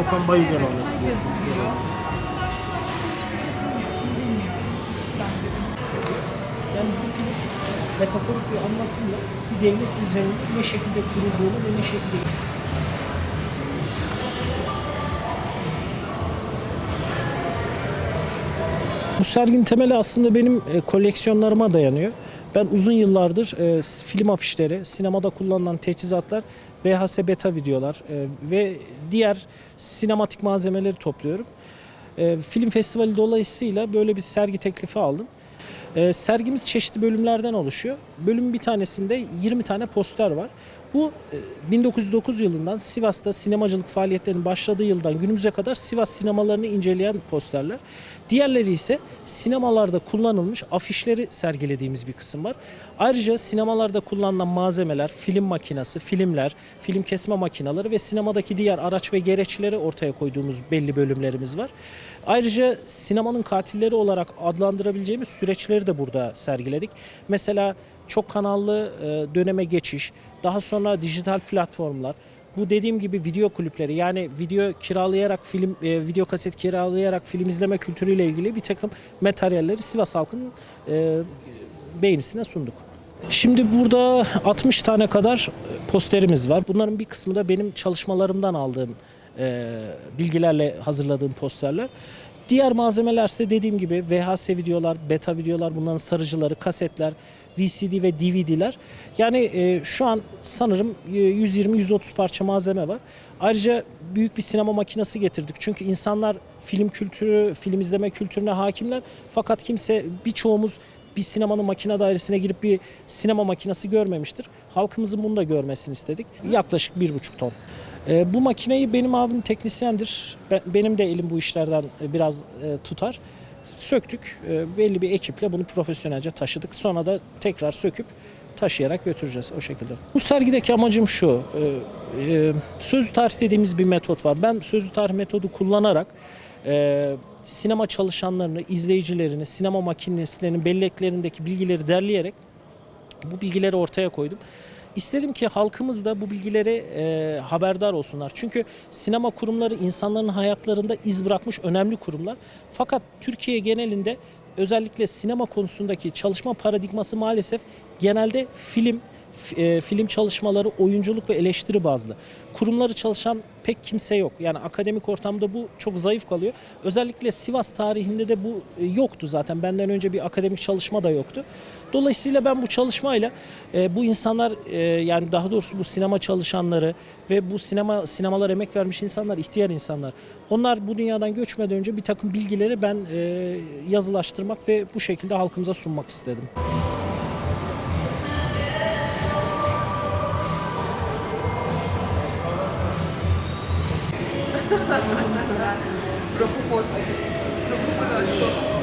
Okan Bayülgen oynadı. Yani bu film metaforik bir anlatımla bir devlet düzeninin ne şekilde kurulduğunu ve ne şekilde Bu serginin temeli aslında benim e, koleksiyonlarıma dayanıyor. Ben uzun yıllardır e, film afişleri, sinemada kullanılan teçhizatlar, VHS beta videolar e, ve diğer sinematik malzemeleri topluyorum. E, film festivali dolayısıyla böyle bir sergi teklifi aldım. E, sergimiz çeşitli bölümlerden oluşuyor. Bölümün bir tanesinde 20 tane poster var. Bu e, 1909 yılından Sivas'ta sinemacılık faaliyetlerinin başladığı yıldan günümüze kadar Sivas sinemalarını inceleyen posterler. Diğerleri ise sinemalarda kullanılmış afişleri sergilediğimiz bir kısım var. Ayrıca sinemalarda kullanılan malzemeler, film makinesi, filmler, film kesme makineleri ve sinemadaki diğer araç ve gereçleri ortaya koyduğumuz belli bölümlerimiz var. Ayrıca sinemanın katilleri olarak adlandırabileceğimiz süreçleri de burada sergiledik. Mesela çok kanallı e, döneme geçiş, daha sonra dijital platformlar, bu dediğim gibi video kulüpleri yani video kiralayarak film, e, video kaset kiralayarak film izleme kültürüyle ilgili bir takım materyalleri Sivas halkının e, beğenisine sunduk. Şimdi burada 60 tane kadar posterimiz var. Bunların bir kısmı da benim çalışmalarımdan aldığım e, bilgilerle hazırladığım posterler. Diğer malzemeler ise dediğim gibi VHS videolar, beta videolar, bunların sarıcıları, kasetler, VCD ve DVD'ler. Yani e, şu an sanırım e, 120-130 parça malzeme var. Ayrıca büyük bir sinema makinesi getirdik. Çünkü insanlar film kültürü, film izleme kültürüne hakimler. Fakat kimse birçoğumuz bir sinemanın makine dairesine girip bir sinema makinesi görmemiştir. Halkımızın bunu da görmesini istedik. Yaklaşık bir buçuk ton. E, bu makineyi benim abim teknisyendir. Ben- benim de elim bu işlerden e, biraz e, tutar. Söktük. E, belli bir ekiple bunu profesyonelce taşıdık. Sonra da tekrar söküp taşıyarak götüreceğiz o şekilde. Bu sergideki amacım şu. e, e, sözlü tarih dediğimiz bir metot var. Ben sözlü tarih metodu kullanarak e, sinema çalışanlarını, izleyicilerini, sinema makinesinin belleklerindeki bilgileri derleyerek bu bilgileri ortaya koydum. İstedim ki halkımız da bu bilgileri e, haberdar olsunlar. Çünkü sinema kurumları insanların hayatlarında iz bırakmış önemli kurumlar. Fakat Türkiye genelinde özellikle sinema konusundaki çalışma paradigması maalesef genelde film, e, film çalışmaları, oyunculuk ve eleştiri bazlı. Kurumları çalışan pek kimse yok. Yani akademik ortamda bu çok zayıf kalıyor. Özellikle Sivas tarihinde de bu e, yoktu zaten. Benden önce bir akademik çalışma da yoktu. Dolayısıyla ben bu çalışmayla e, bu insanlar e, yani daha doğrusu bu sinema çalışanları ve bu sinema sinemalar emek vermiş insanlar, ihtiyar insanlar. Onlar bu dünyadan göçmeden önce bir takım bilgileri ben e, yazılaştırmak ve bu şekilde halkımıza sunmak istedim. preocupou, preocupou, eu acho que